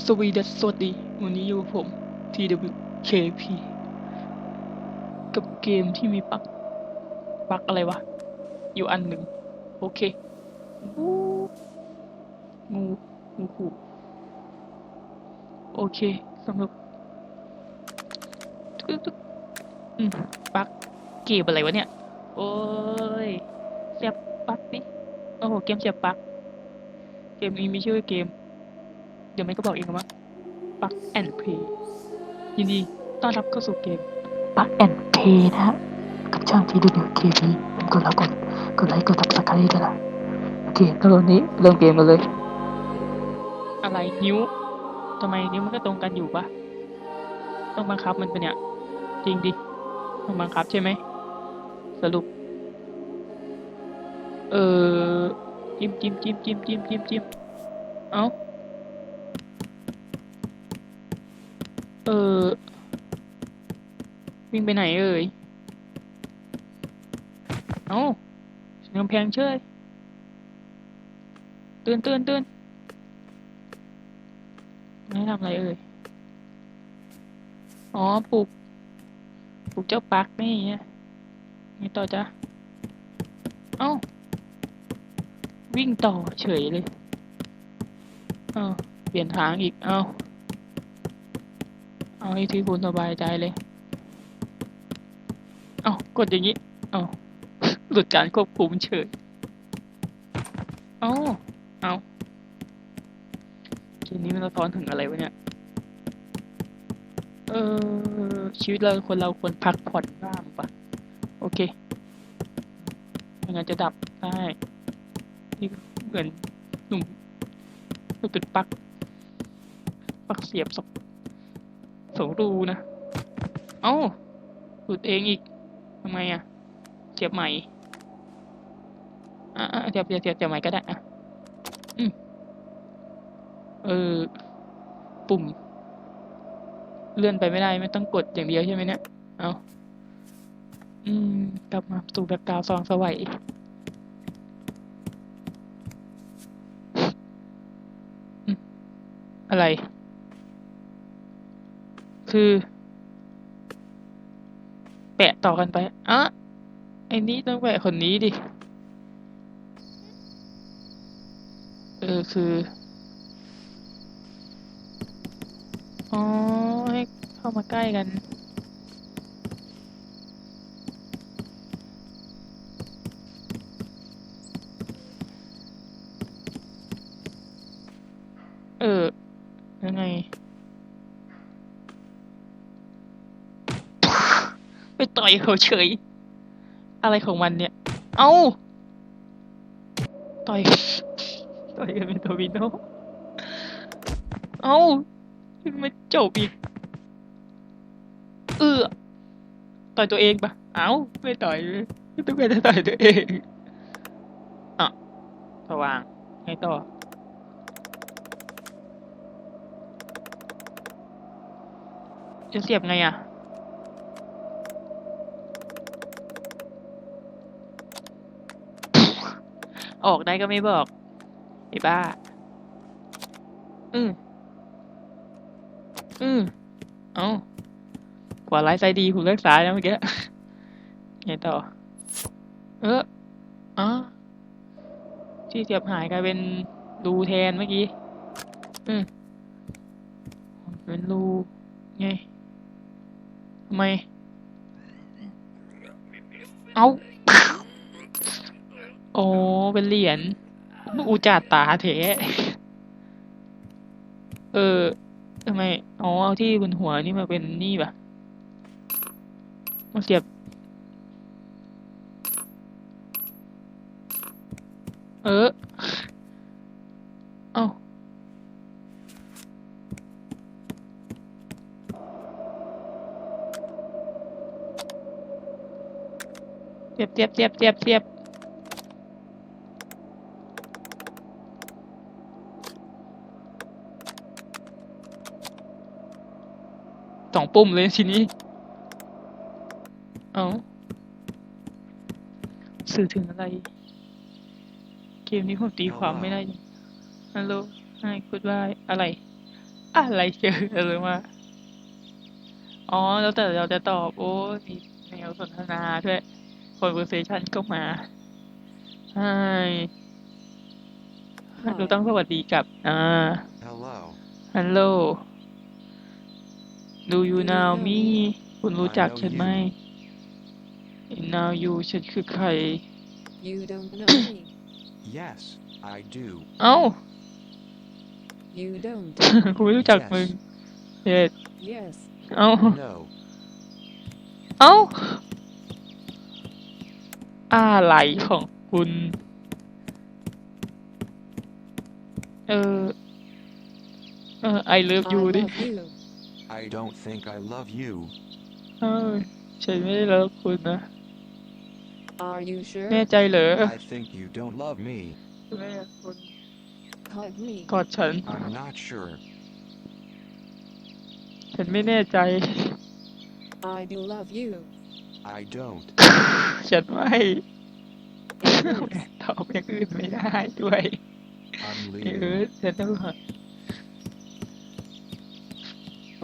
สวีดัสสวัสดี วันนี้อยู่กับผม TWKP กับเกมที่มีปัก ปักอะไรวะ อยู่อันหนึ่ง โอเค งูงูงูขู่โอเคสำหรับตึ๊กตึ๊กอืมปักเกมอะไรวะเนี่ย โอ้ยเสียบปักนี่โอ้โห เกมเสียบปัก เกมนี้มีชื่อเกม เดี๋ยวไม่ก็บอกเองว่า Bug and Play ยินดีต้อนรับเข้าสู่เกมปักแอนเพนะฮะกับช่างที่ดูนิวเคพีกดแล้วกดกดไลค์กดตับสไครต์ด้วยนะโอเคแล้วตอนนี้เริ่มเกมกันเลย อะไรนิ้วทำไมนิ้วมันก็ตรงกันอยู่ปะต้องบังคับมันเป็นเนี่ยจริงดิต้องบังคับใช่ไหมสรุป เออจิ้มจิ้มจิ้มจิ้มจิ้มจิ้มจิ้มเอ้า เออ วิ่งไปไหนเอ่ย เอ้าเสียงกำแพงเชยตื่นตื่นตื่นไม่ทำอะไรเอ่ย อ๋อปลูกปลูกเจ้าปักนี่ไงไงต่อจ๊ะเอ้า วิ่งต่อเฉยเลย เอ้า เปลี่ยนทางอีก เอ้า เอาให้ที่คุณสบายใจเลย เอากดอย่างนี้ เอาหลุดการควบคุมเฉยเอาเอาเกมนี้มันสะท้อนถึงอะไรวะเนี่ย เออ ชีวิตเราคนเราควรพักผ่อนบ้างปะโอเคไม่งั้นจะดับได้นี่เหมือนหนุ่มมันเป็นปัก ปักเสียบสองสอง รูนะ เอ้าหลุดเองอีกทำไมอะเสียบใหม่ อะเสียบเสียบเสียบเสียบใหม่ก็ได้อะอืมเออ ปุ่ม เลื่อนไปไม่ได้ไม่ต้องกดอย่างเดียวใช่ไหมเนี่ย เอาอืม กลับมาสู่แบ็กกราวซองสวัยอืมอะไร คือ แปะต่อกันไปอะไอ้นี้ต้องแปะคนนี้ดิ เออคือ อ๋อ ให้เข้ามาใกล้กัน เออ ยังไง ไป ต่อยเขาเฉย อะไรของมันเนี่ย เอ้า ต่อย ต่อยกันเป็นตัววินโนเอ้าไม่จบอีก เออต่อยตัวเองปะเอ้า ไม่ต่อยไม่ต้องไปต่อยตัวเองอะสว่างไงต่อจะเสียบไงอะ ออกได้ก็ไม่บอก ไอ้บ้า อืม อืม เอ้ากว่าไลฟ์ไซดีคุณเลือกสายนะเมื่อกี้ไงต่อ เอออ๋อที่เสียบหายกลายเป็นรูแทนเมื่อกี้ อืมเป็นรูไงทำไม เอา โอ้เป็นเหรียญอุจาตาเถะเออทำไมอ๋อเอาที่บนหัวนี่มาเป็นนี่ปะมาเสียบ เออ เอาเสียบเสียบเสียบเสียบเสียบ สองปุ่มเลยทีนี้ เอาสื่อถึงอะไร เกมนี้ผมตีความไม่ได้ฮัลโหลไฮกูดบายอะไร อะไรเจออะไรมาอ๋อ แล้วแต่เราจะตอบ โอ้มีแนวสนทนาด้วย conversation ก็มาใช่เราต้องสวัสดีกับ อ่า Hello. Hello Do you know me คุณรู้จักฉันไหม Now you ฉันคือใคร You don't know me. Yes, I do. เอ้า You don't. กูไม่รู้จักมึงเด็ด Yes. เอ้า No. เอ้า อะไรของคุณ เออ เออ I love I you ดิ love you. I don't think I love you. เออฉันไม่ได้รักคุณนะ Are you sure? แน่ใจเหรอ I think you don't love me. แม่คุณ Hug me. กอดฉัน I'm not sure. ฉันไม่แน่ใจ I do love you. I don't. ฉันไม่ It hurts. ตอบอย่างอื่นไม่ได้ด้วย I'm เออ leaving. ฉันต้องหา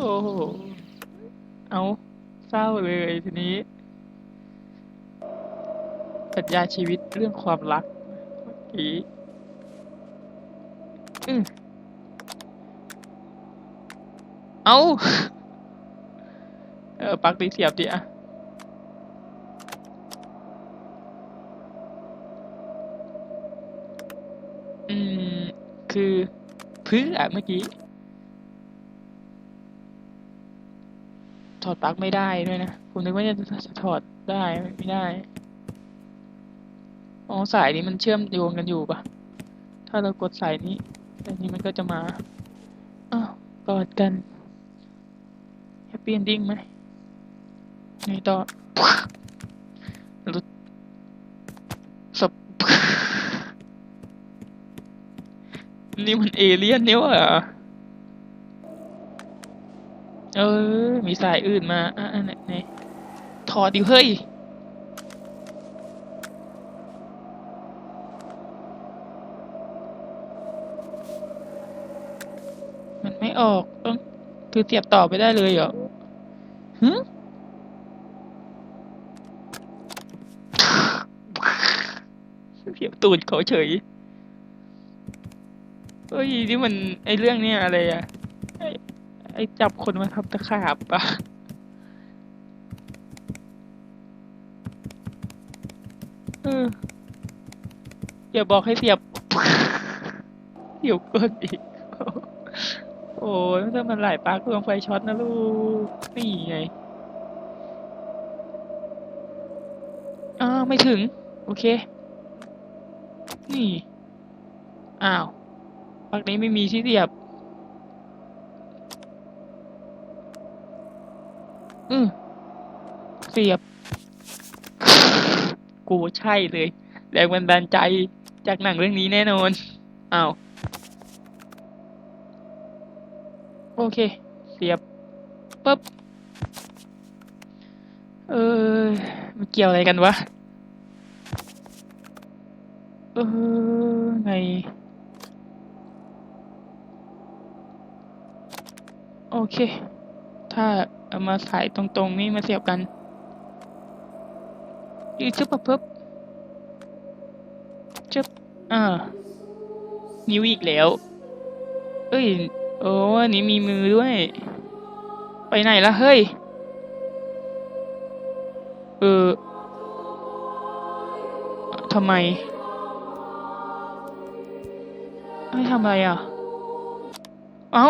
โอ้โห เอาเศร้าเลยทีนี้ปรัชญาชีวิตเรื่องความรักเมื่อกี้อืเอาเออปักตีเสียบดิอะอืม คือพื่อเมื่อกี้ อดปลั๊กไม่ได้ด้วยนะผมนึกว่าจะจะถอดได้ไม่ได้อ๋อสายนี้มันเชื่อมโยงกันอยู่ปะถ้าเรากดสายนี้อันนี้มันก็จะมาอ้าวกอดกันแฮปปี้เอนดิ้งไหมไงต่อรุดสบนี่มันเอเลี่ยนเนี่ยวะ เออ มีสายอื่นมาอะอันไหนไหนถอดดิเฮ้ยมันไม่ออกต้องคือเสียบต่อไปได้เลยเหรอหึเสียบตูดเขาเฉยเฮ้ยนี่มันไอเรื่องเนี้ยอะไรอะ ไอไอจับคนมาทำตะขาบปะเอออย่าบอกให้เสียบเดี๋ยวก่อนอีก โอ้ยถ้ามันหลายปลั๊กดวงไฟช็อตนะลูก นี่ไง อ้าว ไม่ถึง โอเค นี่ อ้าวปลั๊กนี้ไม่มีที่เสียบ อืมเสียบ กูใช่เลย แรงบันดาลใจจากหนังเรื่องนี้แน่นอนอ้าวโอเค เสียบปุ๊บ เออมันเกี่ยวอะไรกันวะ เออ ไง โอเค ถ้า เอามาสายตรงๆนี่มาเสียบกันยืดชึบปุ๊บปุ๊บชึบอ่า นิ้วอีกแล้ว เอ้ย โอ้อันนี้มีมือด้วย ไปไหนละเฮ้ย เออทำไมไม่ทำอะไรอะ เอ้า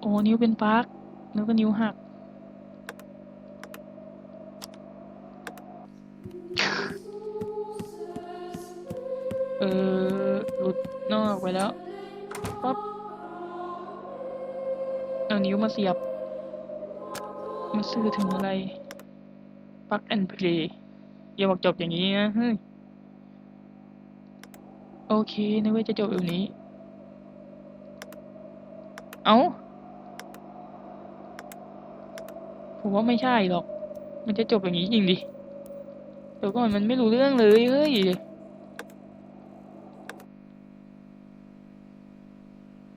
โอ้นิ้วเป็นปักแล้วก็นิ้วหัก เออ หลุดนอกไปแล้ว ปั๊บ เอานิ้วมาเสียบมันสื่อถึงอะไรปักแอนเพลย์อย่าบอกจบอย่างนี้นะเฮ้ยโอเคนึกว่าจะจบแบบนี้ เอา ผมว่าไม่ใช่หรอก มันจะจบอย่างนี้จริงดิ เดี๋ยวก่อนมันไม่รู้เรื่องเลยเฮ้ย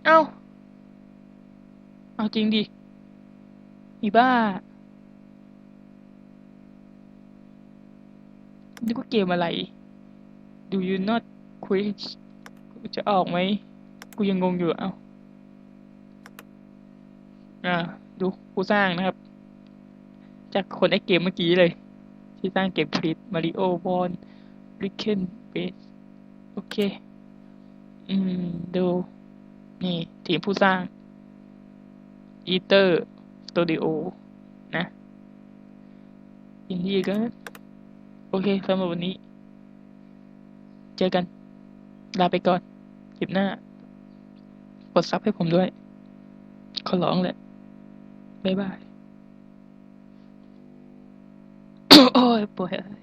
เอา้า เอาจริงดิ อีบ้านึกว่าเกมอะไร Do you not quit จะออกไหม กูยังงงอยู่ เอ้า อ่า ดูผู้สร้างนะครับ จากคนไอเกมเมื่อกี้เลย ที่สร้างเกมคลิปมาริโอบอลริเคนเบสโอเค อืม ดู นี่ ทีมผู้สร้างอีเตอร์สตูดิโอนะยินดีกันโอเคสำหรับวันนี้ เจอกัน ลาไปก่อนคลิปหน้ากดซับให้ผมด้วย ขอร้องแหละ บ๊ายบาย โอ้ยปวด